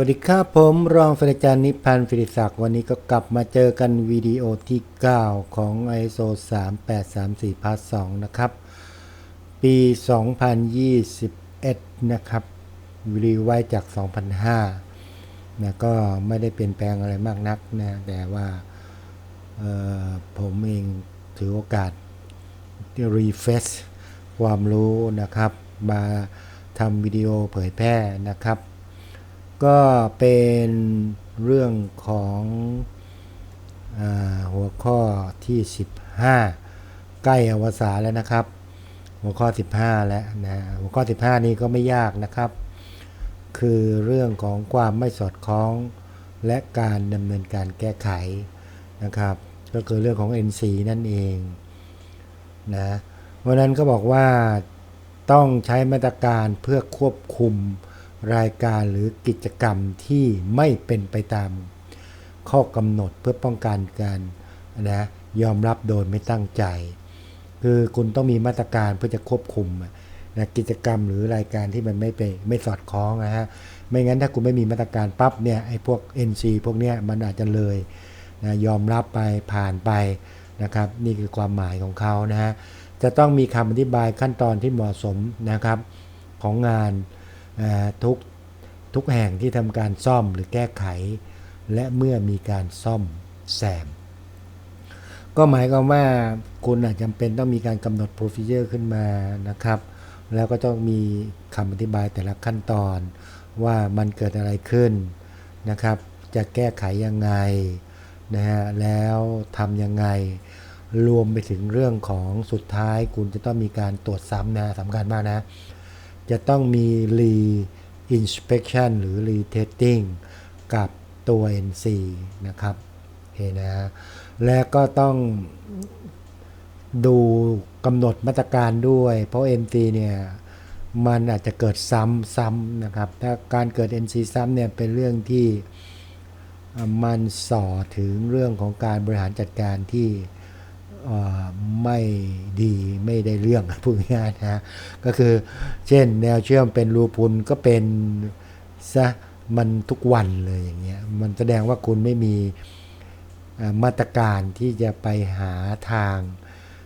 วัสดีครับผมรองศาสตราจารย์นิพันธ์ฟิริศักดิ์วันนี้ก็กลับมาเจอกันวิดีโอที่ 9 ของ ISO 3834พาร์ท2นะครับ ปี 2021 นะครับรีไวจาก 2005นะก็ไม่ได้เปลี่ยนแปลงอะไรมากนักนะแต่ว่าผมเองถือโอกาสรีเฟซความรู้นะครับ มาทำวิดีโอเผยแพร่นะครับ ก็เป็นเรื่องของอหัวข้อที่ 15 ใกล้อวสานแล้วนะครับ หัวข้อ 15 แล้วนะหัวข้อ 15 นี้ก็ไม่ยากนะครับ คือเรื่องของความไม่สอดคล้องและการดำเนินการแก้ไขนะครับ ก็คือเรื่องของ NC นั่นเองนะวันนั้นก็บอกว่าต้องใช้มาตรการเพื่อควบคุม รายการหรือกิจกรรมที่ไม่เป็นไปตามข้อกำหนดเพื่อป้องกันการนะยอมรับโดยไม่ตั้งใจ คือคุณต้องมีมาตรการเพื่อจะควบคุมนะกิจกรรมหรือรายการที่มันไม่ไปไม่สอดคล้องนะฮะไม่งั้นถ้าคุณไม่มีมาตรการปั๊บเนี่ยไอ้พวก NC พวกเนี้ยมันอาจจะเลยนะยอมรับไปผ่านไปนะครับ นี่คือความหมายของเขานะฮะจะต้องมีคำอธิบายขั้นตอนที่เหมาะสมนะครับของงาน ทุกทุกแห่งที่ทำการซ่อมหรือแก้ไข และเมื่อมีการซ่อมแซม ก็หมายความว่าคุณอาจจำเป็นต้องมีการกำหนด procedure ขึ้นมานะครับ แล้วก็ต้องมีคำอธิบายแต่ละขั้นตอน ว่ามันเกิดอะไรขึ้นนะครับ จะแก้ไขยังไงนะฮะแล้วทำยังไงรวมไปถึงเรื่องของสุดท้าย คุณจะต้องมีการตรวจซ้ำนะสำคัญมากนะ จะต้องมี re inspection หรือ retesting กับตัว NC นะครับเห็นนะและก็ต้องดูกำหนดมาตรการด้วย เพราะ NC เนี่ยมันอาจจะเกิดซ้ำๆนะครับ ถ้าการเกิด NC ซ้ำเนี่ยเป็นเรื่องที่มันส่อถึงเรื่องของการบริหารจัดการที่ ไม่ดีไม่ได้เรื่องพูดง่ายนะก็คือเช่นแนวเชื่อมเป็นรูพุนก็เป็นซะมันทุกวันเลยอย่างเงี้ยมันแสดงว่าคุณไม่มีมาตรการที่จะไปหาทาง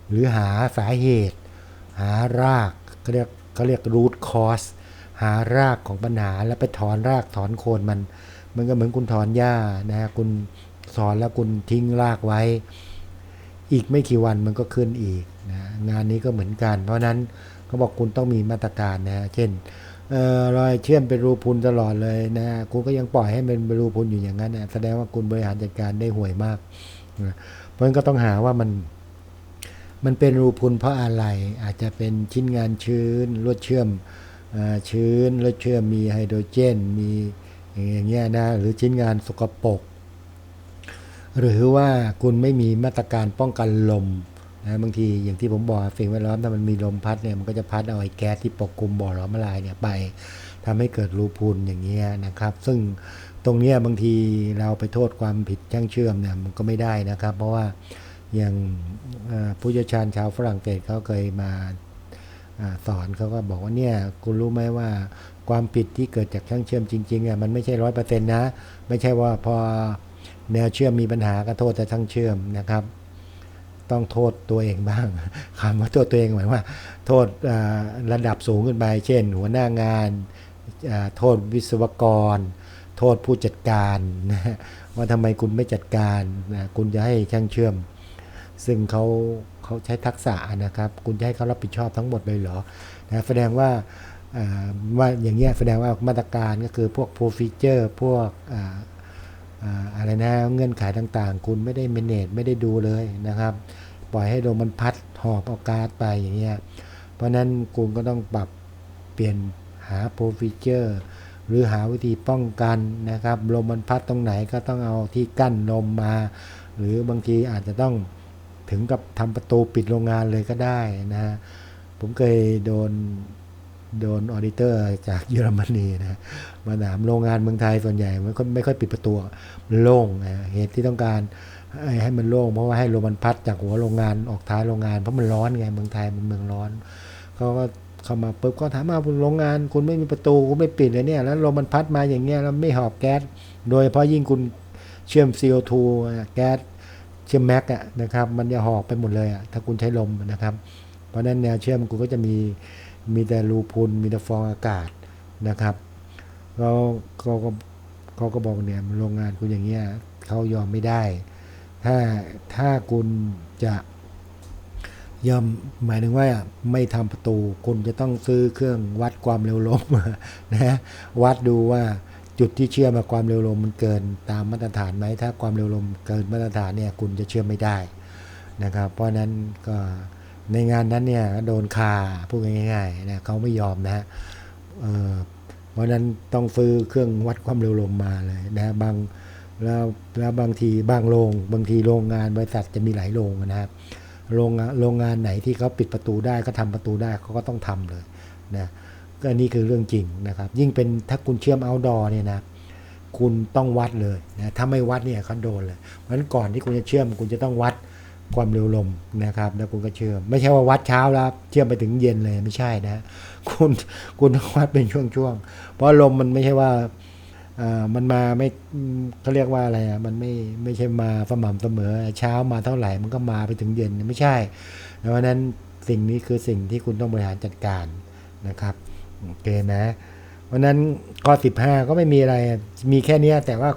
หรือหาสาเหตุ หารากเขาเรียกเขาเรียก root cause หารากของปัญหาแล้วไปถอนรากถอนโคนมัน มันก็เหมือนคุณถอนหญ้านะคุณถอนแล้วคุณทิ้งรากไว้ อีกไม่กี่วันมันก็ขึ้นอีกนะงานนี้ก็เหมือนกัน เพราะนั้นเขาบอกคุณต้องมีมาตรการนะเช่นรอยเชื่อมเป็นรูพุนตลอดเลยนะคุณก็ยังปล่อยให้มันเป็นรูพุนอยู่อย่างนั้นนะแสดงว่าคุณบริหารจัดการได้ห่วยมากนะเพราะนั้นก็ต้องหาว่ามัน มันเป็นรูพุนเพราะอะไร อาจจะเป็นชิ้นงานชื้นลวดเชื่อมชื้นลวดเชื่อมมีไฮโดรเจน มีอย่างเงี้ยนะหรือชิ้นงานสกปรก หรือว่าคุณไม่มีมาตรการป้องกันลมนะบางทีอย่างที่ผมบอกสิ่งแวดล้อมถ้ามันมีลมพัดเนี่ยมันก็จะพัดเอาไอ้แก๊สที่ปกคลุมบ่อหลอมละลายเนี่ยไปทำให้เกิดรูพุนอย่างเงี้ยนะครับ ซึ่งตรงเนี้ยบางทีเราไปโทษความผิดช่างเชื่อมเนี่ยมันก็ไม่ได้นะครับ เพราะว่าอย่างผู้เชี่ยวชาญชาวฝรั่งเศสเขาเคยมาสอนเขาก็บอกว่าเนี่ยคุณรู้ไหมว่าความผิดที่เกิดจากช่างเชื่อมจริงๆอะมันไม่ใช่ร้อยเปอร์เซ็นต์นะ ไม่ใช่ว่าพอ แนวเชื่อมมีปัญหาก็โทษแต่ทั้งเชื่อมนะครับ ต้องโทษตัวเองบ้างคำว่าโทษตัวเองหมายว่า โทษระดับสูงขึ้นไป เช่น หัวหน้างาน โทษวิศวกร โทษผู้จัดการนะว่าทำไมคุณไม่จัดการนะคุณจะให้ช่างเชื่อม ซึ่งเขาเขาใช้ทักษะนะครับ คุณจะให้เขารับผิดชอบทั้งหมดเลยเหรอนะแสดงว่าว่าอย่างเงี้ยแสดงว่ามาตรการก็คือพวก p r o c e d u r e พวก อะไรนะเงื่อนไขต่างๆ คุณไม่ได้เมเนจไม่ได้ดูเลยนะครับ ปล่อยให้ลมมันพัดหอบเอากาศไปอย่างเงี้ยเพราะนั้นคุณก็ต้องปรับเปลี่ยนหาโปรฟิเจอร์ หรือหาวิธีป้องกันนะครับลมมันพัดตรงไหนก็ต้องเอาที่กั้นลมมา หรือบางทีอาจจะต้องถึงกับทำประตูปิดโรงงานเลยก็ได้นะผมเคยโดน โดนออดิเตอร์จากเยอรมนีนะมาถามโรงงานเมืองไทยส่วนใหญ่ไม่ค่อยไม่ค่อยปิดประตูโล่งนะเหตุที่ต้องการให้มันโล่งเพราะว่าให้ลมมันพัดจากหัวโรงงานออกท้ายโรงงานเพราะมันร้อนไงเมืองไทยมันเมืองร้อนเขาก็เข้ามาปุ๊บก็ถามว่าโรงงานคุณไม่มีประตูคุณไม่ปิดเลยเนี่ยแล้วลมมันพัดมาอย่างเงี้ยแล้วไม่หอบแก๊สโดยเฉพาะยิ่งคุณเชื่อม CO2 อะแก๊สเชื่อมแม็กอะนะครับมันจะหอบไปหมดเลยอะถ้าคุณใช้ลมนะครับ เพราะฉะนั้นแนวเชื่อมคุณก็จะมี มีแต่รูพุนมีแต่ฟองอากาศนะครับเราเขาก็เขาก็บอกเนี่ยโรงงานคุณอย่างเงี้ยเขายอมไม่ได้ ถ้าถ้าคุณจะยอมหมายถึงว่าไม่ทำประตู คุณจะต้องซื้อเครื่องวัดความเร็วลมนะวัดดูว่าจุดที่เชื่อมกับความเร็วลมมันเกินตามมาตรฐานไหมถ้าความเร็วลมเกินมาตรฐานเนี่ยคุณจะเชื่อมไม่ได้นะครับ เพราะนั้นก็ ในงานนั้นเนี่ยโดนคาพูดง่ายๆนะเขาไม่ยอมนะฮะเพราะนั้นต้องซื้อเครื่องวัดความเร็วลมมาเลยนะบางแล้วแล้วบางทีบางโรงบางทีโรงงานบริษัทจะมีหลายโรงนะครับโรงงานโรงงานไหนที่เขาปิดประตูได้เขาทำประตูได้เขาก็ต้องทำเลยนะก็อันนี้คือเรื่องจริงนะครับ ยิ่งเป็นถ้าคุณเชื่อม outdoor เนี่ยนะคุณต้องวัดเลยนะถ้าไม่วัดเนี่ยเขาโดนเลยเพราะฉะนั้นก่อนที่คุณจะเชื่อมคุณจะต้องวัด ความเร็วลมนะครับแล้วคุณก็เชื่อม ไม่ใช่ว่าวัดเช้าแล้วเชื่อมไปถึงเย็นเลยไม่ใช่นะคุณคุณต้องวัดเป็นช่วงๆเพราะลมมันไม่ใช่ว่าอ่ามันมาไม่เขาเรียกว่าอะไรอะมันไม่ไม่ใช่มาสม่ำเสมอ เช้ามาเท่าไหร่มันก็มาไปถึงเย็นไม่ใช่เพราะนั้นสิ่งนี้คือสิ่งที่คุณต้องบริหารจัดการนะครับโอเคนะเพราะนั้นข้อ15 ก็ไม่มีอะไรมีแค่เนี้ยแต่ว่า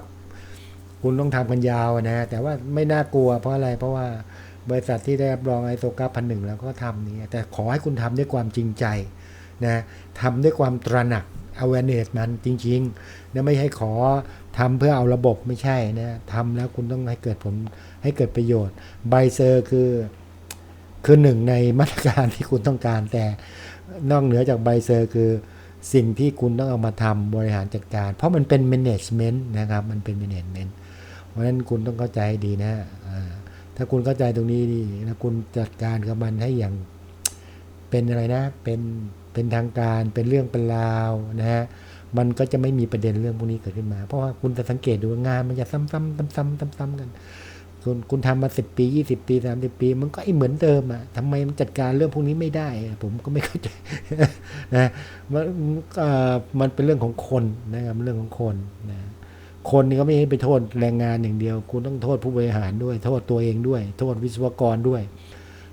คุณต้องทำกันยาวนะ แต่ว่าไม่น่ากลัวเพราะอะไรเพราะว่า บริษัทที่ได้รับรองไอโซกาพันหนึ่งแล้วก็ทำนี้แต่ขอให้คุณทำด้วยความจริงใจนะทำด้วยความตระหนัก awareness มันจริงๆนะไม่ให้ขอทำเพื่อเอาระบบไม่ใช่นะทำแล้วคุณต้องให้เกิดผลให้เกิดประโยชน์ไบเซอร์คือคือหนึ่งในมาตรการที่คุณต้องการ แต่นอกเหนือจากไบเซอร์คือสิ่งที่คุณต้องเอามาทำบริหารจัดการ เพราะมันเป็น management นะครับ มันเป็น management เพราะฉะนั้นคุณต้องเข้าใจใดีนะ ถ้าคุณเข้าใจตรงนี้ดีแล้วคุณจัดการกับมันให้อย่างเป็นอะไรนะ เป็นเป็นทางการเป็นเรื่องเป็นราวนะฮะมันก็จะไม่มีประเด็นเรื่องพวกนี้เกิดขึ้นมา เพราะว่าคุณจะสังเกตดูงานมันจะซ้ำๆซ้ำๆซ้ำๆกันคุณคุณทำมาสิบปียี่สิบปีสามสิบปี มันก็ไอเหมือนเดิมอะทำไมมันจัดการเรื่องพวกนี้ไม่ได้ ผมก็ไม่เข้าใจนะมันเอ่อมันเป็นเรื่องของคนนะครับเรื่องของคนนะ คนนี่ก็ไม่ให้ไปโทษแรงงานอย่างเดียว คุณต้องโทษผู้บริหารด้วย โทษตัวเองด้วย โทษวิศวกรด้วย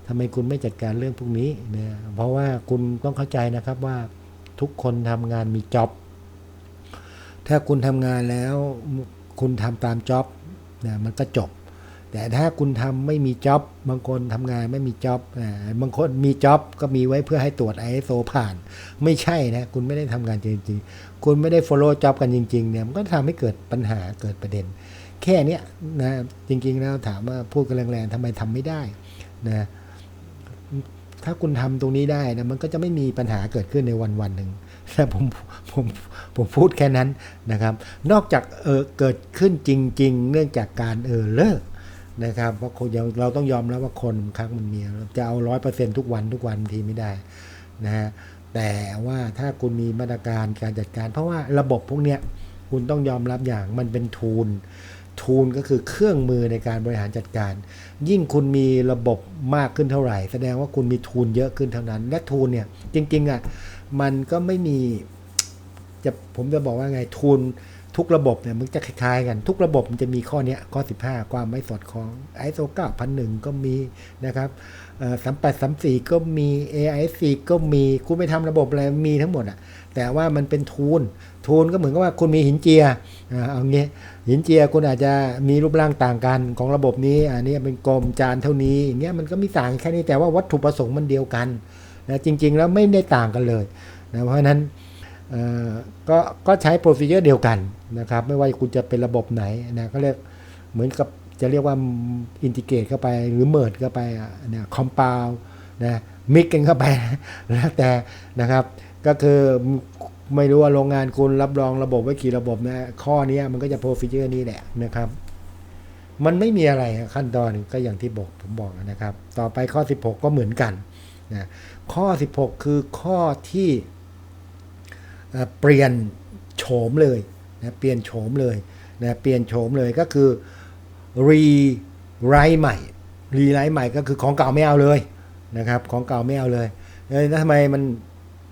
ทำไมคุณไม่จัดการเรื่องพวกนี้เนี่ยเพราะว่าคุณต้องเข้าใจนะครับว่าทุกคนทำงานมีจ็อบถ้าคุณทำงานแล้วคุณทำตามจ็อบนะมันก็จบ แต่ถ้าคุณทำไม่มีจ็อบบางคนทำงานไม่มีจ็อบอ่าบางคนมีจ็อบก็มีไว้เพื่อให้ตรวจ ISO ผ่าน ไม่ใช่นะ คุณไม่ได้ทำงานจริง ๆ คุณไม่ได้ follow job กันจริง ๆ เนี่ย มันก็ทำให้เกิดปัญหาเกิดประเด็น แค่นี้นะจริงๆแล้วถามว่าพูดกันแรงๆทำไมทำไม่ได้นะถ้าคุณทำตรงนี้ได้นะมันก็จะไม่มีปัญหาเกิดขึ้นในวันวันๆหนึ่งนะผมผมผมพูดแค่นั้นนะครับ นอกจากเออเกิดขึ้นจริง ๆ เนื่องจากการเออเลิก นะครับเพราะคนยังเราต้องยอมรับว่าคนครั้งมันมีจะเอาร้อยเปอร์เซ็นทุกวันทุกวันทีไม่ได้นะฮะแต่ว่าถ้าคุณมีมาตรการการจัดการ เพราะว่าระบบพวกเนี้ยคุณต้องยอมรับอย่างมันเป็นทูลทูลก็คือเครื่องมือในการบริหารจัดการ ยิ่งคุณมีระบบมากขึ้นเท่าไหร่ แสดงว่าคุณมีทูลเยอะขึ้นเท่านั้น และทูลเนี่ยจริงๆอะมันก็ไม่มีจะผมจะบอกว่าไงทุน ทุกระบบเนี่ยมันจะคล้ายๆกัน ทุกระบบมันจะมีข้อเนี้ยข้อ 15 ความไม่สอดคล้อง ISO 9001 ก็มีนะครับสามแปดสามสี่ก็มี AIC ก็มีคุณไปทำระบบอะไรมีทั้งหมดอะแต่ว่ามันเป็นทูนทูนก็เหมือนกับว่าคุณมีหินเจียอ่าเอางี้หินเจียคุณอาจจะมีรูปร่างต่างกันของระบบนี้อันนี้เป็นกลมจานเท่านี้อย่างเงี้ยมันก็มีต่างแค่นี้แต่ว่าวัตถุประสงค์มันเดียวกันนะจริง ๆ แล้วไม่ได้ต่างกันเลยนะเพราะฉะนั้น ก็ก็ใช้โปรซีเจอร์เดียวกันนะครับ ไม่ว่าคุณจะเป็นระบบไหนนะก็เรียกเหมือนกับจะเรียกว่าอินทิเกตเข้าไปหรือเมิร์ดเข้าไปอะเนี่ยคอม p าวนะมิกกันเข้าไปแล้วแต่นะครับ ก็คือไม่รู้ว่าโรงงานคุณรับรองระบบไว้กี่ระบบนะข้อนี้มันก็จะโปรซีเจอร์นี้แหละนะครับ มันไม่มีอะไรขั้นตอนก็อย่างที่บอกผมบอกนะครับ ต่อไปข้อ 16 ก็เหมือนกันนะข้อ 16 คือข้อที่ เปลี่ยนโฉมเลยนะเปลี่ยนโฉมเลยนะเปลี่ยนโฉมเลยก็คือรีไรใหม่รีไรใหม่ก็คือของเก่าไม่เอาเลยนะครับของเก่าไม่เอาเลยเอ้ยแล้วทำไมมัน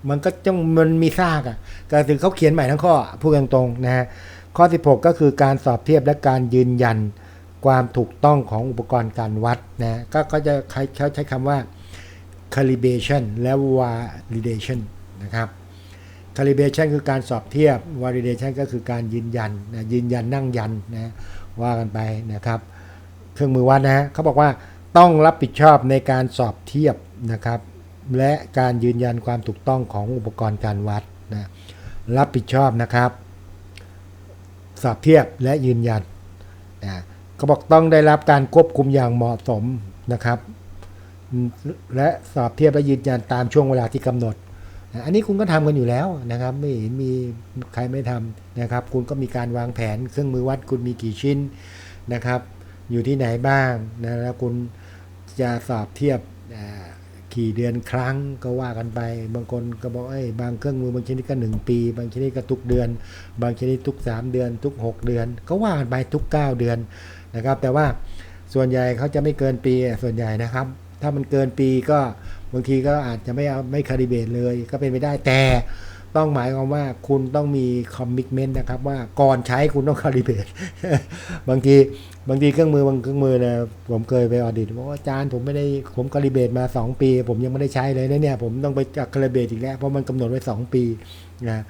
มันก็ต้องมันมีซากอะ่ะก็ถึงเขาเขียนใหม่ทั้งข้อพูดตรงๆนะฮะข้อ 16 ก็คือการสอบเทียบและการยืนยันความถูกต้องของอุปกรณ์การวัดนะก็ก็จะใช้เขาใช้คำว่า calibration และ validation นะครับ calibration คือการสอบเทียบ validation ก็คือการยืนยันนะยืนยันนั่งยันนะว่ากันไปนะครับ เครื่องมือวัดนะฮะเขาบอกว่าต้องรับผิดชอบในการสอบเทียบนะครับ และการยืนยันความถูกต้องของอุปกรณ์การวัดนะรับผิดชอบนะครับ สอบเทียบและยืนยันนะเขาบอกต้องได้รับการควบคุมอย่างเหมาะสมนะครับ และสอบเทียบและยืนยันตามช่วงเวลาที่กำหนด อันนี้คุณก็ทำกันอยู่แล้วนะครับ ไม่เห็นมีใครไม่ทำนะครับ คุณก็มีการวางแผนเครื่องมือวัดคุณมีกี่ชิ้นนะครับ อยู่ที่ไหนบ้างนะแล้วคุณจะสอบเทียบกี่เดือนครั้งก็ว่ากันไป บางคนก็บอกเอ้ยบางเครื่องมือบางชนิดก็หนึ่งปี บางชนิดก็ทุกเดือน บางชนิดทุก 3 เดือน ทุก 6 เดือน ก็ว่ากันไปทุก 9 เดือนนะครับ แต่ว่าส่วนใหญ่เขาจะไม่เกินปีส่วนใหญ่นะครับ ถ้ามันเกินปีก็ บางทีก็อาจจะไม่เอาไม่คาลิเบตเลยก็เป็นไปได้แต่ต้องหมายความว่าคุณต้องมีคอมมิชเมนต์นะครับว่าก่อนใช้คุณต้องคาลิเบตบางทีบางทีเครื่องมือบางเครื่องมือนี่ยผมเคยไปออดิตบอกว่าอาจารย์ผมไม่ได้ผมคาลิเบตมา 2 ปี ผมยังไม่ได้ใช้เลยนะเนี่ยผมต้องไปคาลิเบตอีกแล้วเพราะมันกำหนดไว้ 2 ปีนะ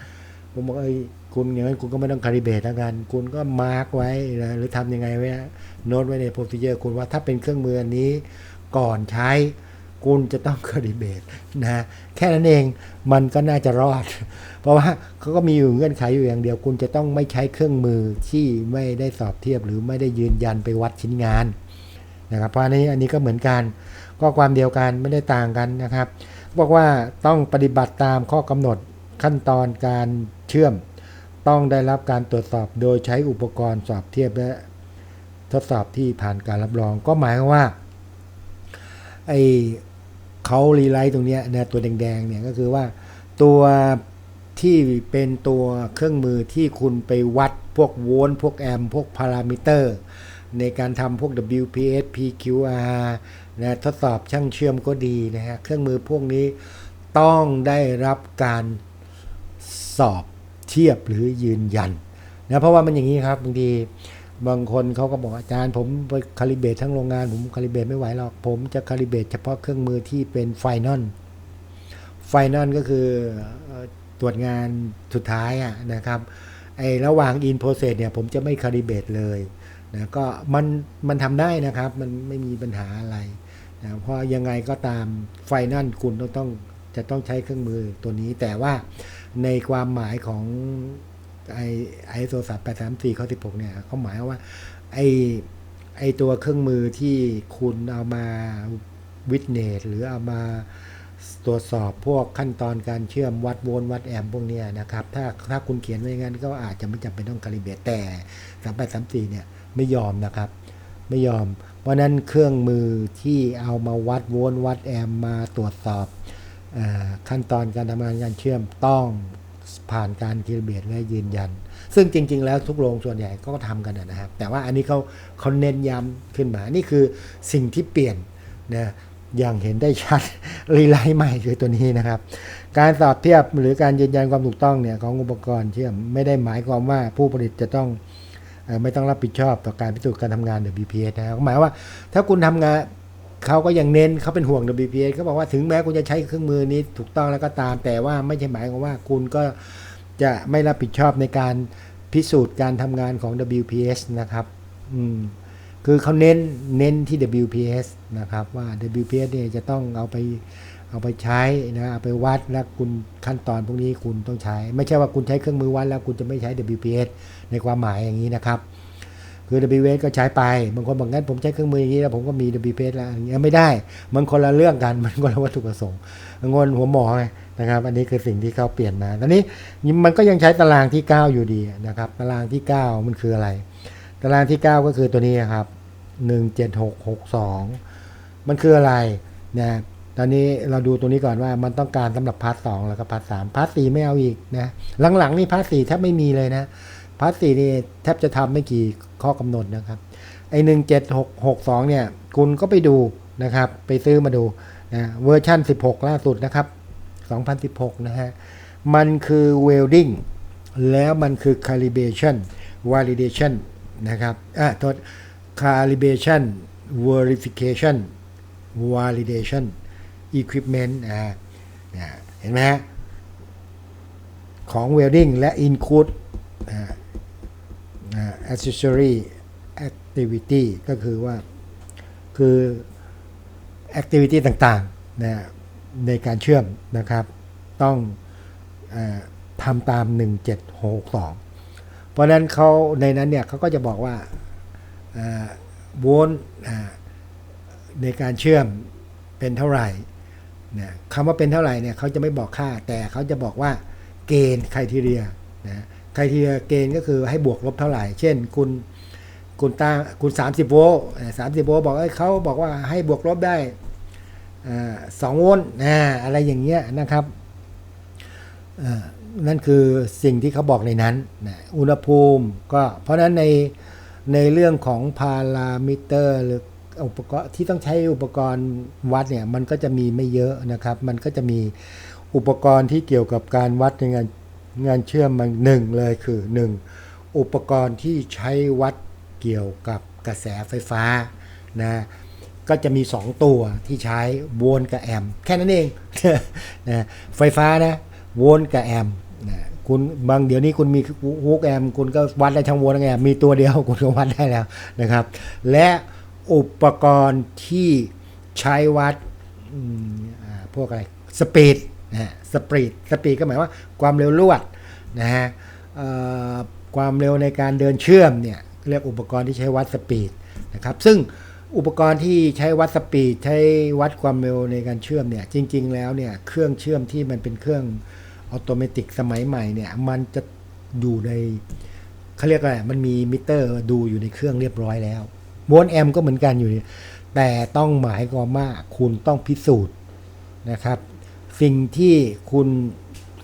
ผมบอกเอ้ยคุณอย่างนั้นคุณก็ไม่ต้องคาลิเบตแล้วกัน คุณก็มาร์กไว้นะหรือทำยังไงไว้นะโน้ตไว้ในโปรซิเจอร์คุณว่าถ้าเป็นเครื่องมืออันนี้ก่อนใช้ คุณจะต้องคาลิเบตนะแค่นั้นเองมันก็น่าจะรอด เพราะว่าเขาก็มีอยู่เงื่อนไขอยู่อย่างเดียว คุณจะต้องไม่ใช้เครื่องมือที่ไม่ได้สอบเทียบหรือไม่ได้ยืนยันไปวัดชิ้นงานนะครับเพราะนนี้อันนี้ก็เหมือนกัน ก็ความเดียวกันไม่ได้ต่างกันนะครับบอกว่าต้องปฏิบัติตามข้อกำหนดขั้นตอนการเชื่อม ต้องได้รับการตรวจสอบโดยใช้อุปกรณ์สอบเทียบและทดสอบที่ผ่านการรับรอง ก็หมายความว่า ไอเขารีไลท์ตรงเนี้ยนะตัวแดงๆเนี่ยก็คือว่าตัวที่เป็นตัวเครื่องมือที่คุณไปวัดพวกโวลต์พวกแอมป์พวกพารามิเตอร์ ในการทำพวก WPS PQR นะทดสอบช่างเชื่อมก็ดีนะฮะเครื่องมือพวกนี้ต้องได้รับการสอบเทียบหรือยืนยันนะเพราะว่ามันอย่างนี้ครับบางที บางคนเขาก็บอกอาจารย์ผมไปคาลิเบตทั้งโรงงาน ผมคาลิเบตไม่ไหวหรอก ผมจะคาลิเบตเฉพาะเครื่องมือที่เป็นไฟนอลไฟนอลก็คือตรวจงานสุดท้ายอะนะครับไอ้ระหว่างอินโปรเซสเนี่ยผมจะไม่คาลิเบตเลยนะก็มันมันทำได้นะครับ มันไม่มีปัญหาอะไรนะเพราะยังไงก็ตามไฟนอลคุณต้องต้องจะต้องใช้เครื่องมือตัวนี้ แต่ว่าในความหมายของ ไอไอโซสับแปดสามสี่ข้อสิบหกเนี่ยเขาหมายว่า ไอไอตัวเครื่องมือที่คุณเอามาวิทเนสหรือเอามาตรวจสอบพวกขั้นตอนการเชื่อมวัดโวลต์วัดแอมป์พวกเนี้ยนะครับ ถ้าถ้าคุณเขียนไว้ย่างนั้นก็อาจจะไม่จำเป็นต้องคาลิเบตแต่สามแปดสามสี่เนี่ยไม่ยอมนะครับ ไม่ยอม เพราะนั้นเครื่องมือที่เอามาวัดโวลต์วัดแอมป์มาตรวจสอบเอ่อขั้นตอนการทำงานการเชื่อมต้อง ผ่านการคิลเบตและยืนยัน ซึ่งจริง ๆ แล้วทุกโรงส่วนใหญ่ก็ทำกันนะครับ แต่ว่าอันนี้เขาเขาเน้นย้ำขึ้นมา นี่คือสิ่งที่เปลี่ยนนะอย่างเห็นได้ชัดรีไลท์ใหม่คือตัวนี้นะครับ การสอบเทียบหรือการยืนยันความถูกต้องเนี่ยของอุปกรณ์เชื่อมไม่ได้หมายความว่าผู้ผลิตจะต้องไม่ต้องรับผิดชอบต่อการพิสูจน์การทำงาน WPS นะครับหมายว่าถ้าคุณทำงาน เขาก็ยังเน้นเขาเป็นห่วง WPS เขาบอกว่าถึงแม้คุณจะใช้เครื่องมือนี้ถูกต้องแล้วก็ตาม แต่ว่าไม่ใช่หมายความว่าคุณก็จะไม่รับผิดชอบในการพิสูจน์การทำงานของ WPS นะครับ อืม คือเขาเน้นเน้นที่ WPS นะครับ ว่า WPS เนี่ยจะต้องเอาไปเอาไปใช้นะเอาไปวัดแล้วคุณขั้นตอนพวกนี้คุณต้องใช้ ไม่ใช่ว่าคุณใช้เครื่องมือวัดแล้วคุณจะไม่ใช้ WPS ในความหมายอย่างนี้นะครับ คือ WPS ก็ใช้ไป บางคนบอกงั้นผมใช้เครื่องมืออย่างนี้แล้วผมก็มี WPS แล้วอย่างเงี้ยไม่ได้ มันคนละเรื่องกัน มันคนละวัตถุประสงค์งนหัวหมอไงนะครับ อันนี้คือสิ่งที่เขาเปลี่ยนมาตอนนี้มันก็ยังใช้ตารางที่ 9 อยู่ดีนะครับ ตารางที่ 9 มันคืออะไร ตารางที่ 9 ก็คือตัวนี้ครับ17662 มันคืออะไรนะตอนนี้เราดูตัวนี้ก่อนว่ามันต้องการสำหรับพาร์ทสองแล้วก็พาร์ทสามพาร์ทสี่ไม่เอาอีกนะหลังๆนี่พาร์ทสี่แทบไม่มีเลยนะ พาร์ทสี่นี่แทบจะทำไม่กี่ข้อกำหนดนะครับ ไอหนึ่งเจ็ดหกหกสองเนี่ย คุณก็ไปดูนะครับ ไปซื้อมาดูนะเวอร์ชั่น16ล่าสุดนะครับ2016นสิบหกนะฮะ มันคือ welding แล้วมันคือ calibration validation นะครับ อะโทษ calibration verification validation equipment อ่านะเห็นไหมฮะ ของ welding และ include อ่าอ่า accessory activity ก็คือว่าคือ activity ต่างๆนะในการเชื่อมนะครับ ต้องอทำตาม 1762 เพราะนั้นเขาในนั้นเนี่ยเขาก็จะบอกว่าโวลต์ในการเชื่อมเป็นเท่าไหร่นะคำว่าเป็นเท่าไหร่เนี่ยเขาจะไม่บอกค่า แต่เขาจะบอกว่าเกณฑ์ไคทีเรียนะ ไคทีเรียเกณฑ์ก็คือให้บวกลบเท่าไหร่ เช่น คุณคุณตั้งคุณ 30 โวลต์สามสิบโวลต์บอกให้เขาบอกว่าให้บวกลบได้สองโวลต์นะอะไรอย่างเงี้ยนะครับนั่นคือสิ่งที่เขาบอกในนั้นนะอุณหภูมิก็เพราะฉะนั้นในในเรื่องของพารามิเตอร์หรืออุปกรณ์ที่ต้องใช้อุปกรณ์วัดเนี่ยมันก็จะมีไม่เยอะนะครับ มันก็จะมีอุปกรณ์ที่เกี่ยวกับการวัดในงาน งานเชื่อมมันหนึ่งเลยคือหนึ่งอุปกรณ์ที่ใช้วัดเกี่ยวกับกระแสไฟฟ้านะก็จะมี 2 ตัวที่ใช้โวลต์กับแอมป์แค่นั้นเองนะไฟฟ้านะโวลต์กับแอมป์นะคุณบางเดี๋ยวนี้คุณมีฮูกแอมป์คุณก็วัดได้ทั้งโวลต์ทั้งแอมมีตัวเดียวคุณก็วัดได้แล้วนะครับ และอุปกรณ์ที่ใช้วัดพวกอะไรสปีด นะสปีดสปีดก็หมายว่าความเร็วลวดนะฮะความเร็วในการเดินเชื่อมเนี่ยเรียกอุปกรณ์ที่ใช้วัดสปีดนะครับซึ่งอุปกรณ์ที่ใช้วัดสปีดใช้วัดความเร็วในการเชื่อมเนี่ยจริง ๆ แล้วเนี่ยเครื่องเชื่อมที่มันเป็นเครื่องอัตโนมัติสมัยใหม่เนี่ยมันจะอยู่ในเขาเรียกอะไรมันมีมิเตอร์ดูอยู่ในเครื่องเรียบร้อยแล้วโวลต์แอมป์ก็เหมือนกันอยู่ แต่ต้องหมายความว่าคุณต้องพิสูจน์นะครับ สิ่งที่คุณ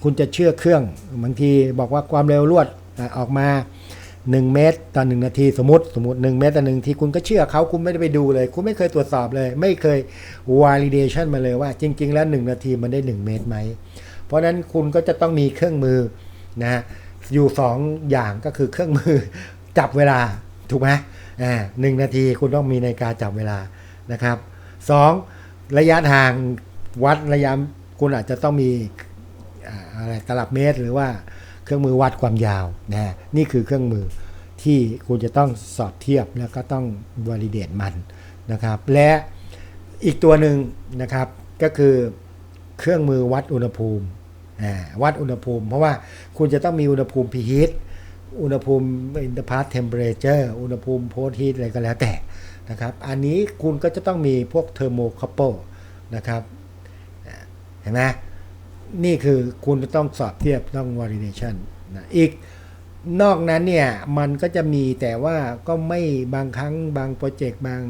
คุณจะเชื่อเครื่องบางทีบอกว่าความเร็วลวดออกมา 1 เมตรต่อ1นาทีสมมติสมมติ 1 เมตรต่อหนึ่งนาทีคุณก็เชื่อเขาคุณไม่ได้ไปดูเลย คุณไม่เคยตรวจสอบเลย ไม่เคย validation มาเลยว่า จริง ๆ แล้ว 1 นาทีมันได้ 1 เมตรไหม เพราะนั้นคุณก็จะต้องมีเครื่องมือนะอยู่ 2 อย่างก็คือเครื่องมือจับเวลาถูกไหมอ่าหนึ่งนาทีคุณต้องมีในาฬิการจับเวลานะครับสองระยะทางวัดระยะ คุณอาจจะต้องมีอะไรตลับเมตรหรือว่าเครื่องมือวัดความยาวนะนี่คือเครื่องมือที่คุณจะต้องสอบเทียบแล้วก็ต้อง validate มันนะครับ และอีกตัวหนึ่งนะครับก็คือเครื่องมือวัดอุณหภูมิวัดอุณหภูมิ เพราะว่าคุณจะต้องมีอุณหภูมิ pH อุณหภูมิ interpart temperature อุณหภูมิ post heat อะไรก็แล้วแต่นะครับ อันนี้คุณก็จะต้องมีพวก thermocouple นะครับ เห็นไหมนี่คือคุณจะต้องสอบเทียบต้อง validation นะอีกนอกนั้นเนี่ย มันก็จะมีแต่ว่าก็ไม่บางครั้งบางโปรเจกต์บาง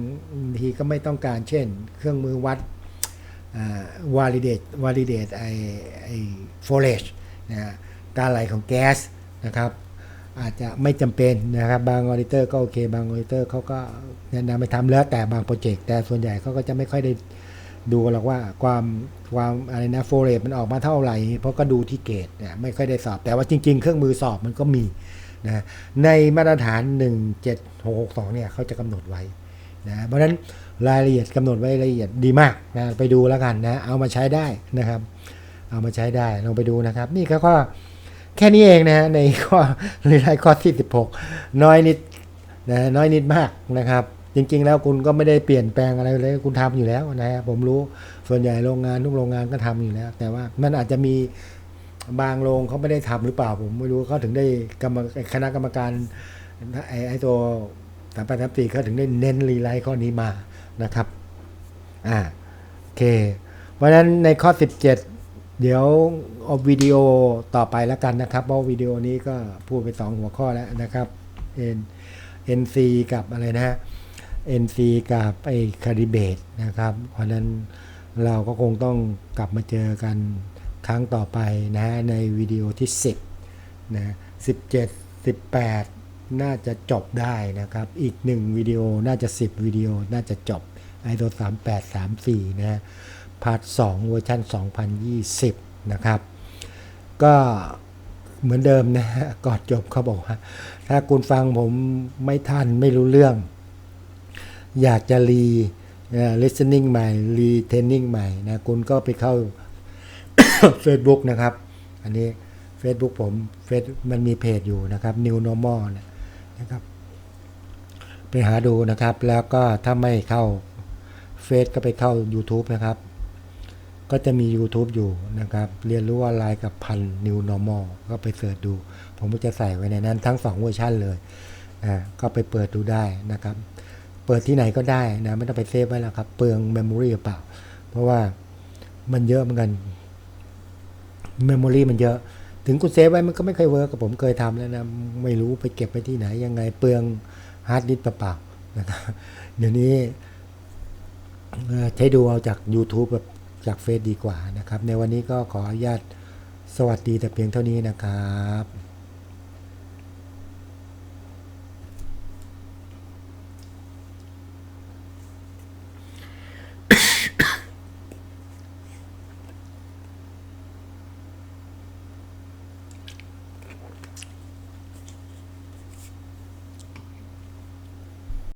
ทีก็ไม่ต้องการเช่น เครื่องมือวัดอ่า validate validate ไอไอ forage นะฮะการไหลของแก๊สนะครับ อาจจะไม่จำเป็นนะครับ บางออดิเตอร์ก็โอเค บางออดิเตอร์เขาก็แนะนำไปทำแล้วแต่บางโปรเจกต์แต่ส่วนใหญ่เขาก็จะไม่ค่อยได้ ดูหรอกว่าความความอะไรนะโฟเรตมันออกมาเท่าไหร่ เพราะก็ดูที่เกตเนี่ยไม่ค่อยได้สอบ แต่ว่าจริง ๆ เครื่องมือสอบมันก็มีนะในมาตรฐาน 17662 เนี่ยเขาจะกำหนดไว้นะเพราะฉะนั้นรายละเอียดกำหนดไว้ละเอียดดีมากนะไปดูแล้วกันนะเอามาใช้ได้นะครับ เอามาใช้ได้ลองไปดูนะครับ นี่ก็ก็แค่นี้เองนะฮะในข้อในรายข้อที่ 16 น้อยนิดนะน้อยนิดมากนะครับ จริง ๆ แล้วคุณก็ไม่ได้เปลี่ยนแปลงอะไรเลย คุณทำอยู่แล้วนะฮะผมรู้ส่วนใหญ่โรงงานทุกโรงงานก็ทำอยู่แล้ว แต่ว่ามันอาจจะมีบางโรงเขาไม่ได้ทำหรือเปล่า ผมไม่รู้เขาถึงได้กรรมคณะกรรมการไอ้ไอตัวสามแปดสามสี่เขาถึงได้เน้นรีไลท์ข้อนี้มานะครับอ่าโอเค เพราะฉะนั้นในข้อ 17 เดี๋ยวเอาวิดีโอต่อไปแล้วกันนะครับเพราะวิดีโอนี้ก็พูดไปสองหัวข้อแล้วนะครับ N NC กับอะไรนะฮะ NC กับไอ้คาริเบตนะครับเพราะนั้นเราก็คงต้องกลับมาเจอกันครั้งต่อไปนะในวิดีโอที่ 10นะ17 18 น่าจะจบได้นะครับ อีกหนึ่งวิดีโอน่าจะ 10 วิดีโอน่าจะจบ i อตัว3834นะฮะพาร์ท2เวอร์ชัน2020 นะครับ ก็เหมือนเดิมนะฮะก่อนจบเขาบอกว่าถ้าคุณฟังผมไม่ทันไม่รู้เรื่อง อยากจะรีเอ่อ listening ใหม่รีเทนนิ่งใหม่นะคุณก็ไปเข้า Facebook นะครับ อันนี้ Facebook ผมเฟซมันมีเพจอยู่นะครับ New Normal นะนะครับ ไปหาดูนะครับ แล้วก็ถ้าไม่เข้าเฟซก็ไปเข้า YouTube นะครับ ก็จะมี YouTube อยู่นะครับ เรียนรู้ออนไลน์กับพัน New Normal ก็ไปเสิร์ชดู ผมก็จะใส่ไว้ในนั้นทั้ง 2 เวอร์ชันเลยอ่าก็ไปเปิดดูได้นะครับ เปิดที่ไหนก็ได้นะไม่ต้องไปเซฟไว้แล้วครับ เปลืองเมมโมรีเปล่า เพราะว่ามันเยอะเหมือนกันเมมโมรีมันเยอะ ถึงคุณเซฟไว้มันก็ไม่เคยเวิร์กกับผมเคยทำแล้วนะไม่รู้ไปเก็บไปที่ไหนยังไง เปลืองฮาร์ดดิสก์เปล่าๆนะครับเดี๋ยวนี้ใช้ดูเอาจาก YouTube แบบจากเฟซดีกว่านะครับ ในวันนี้ก็ขออนุญาตสวัสดีแต่เพียงเท่านี้นะครับ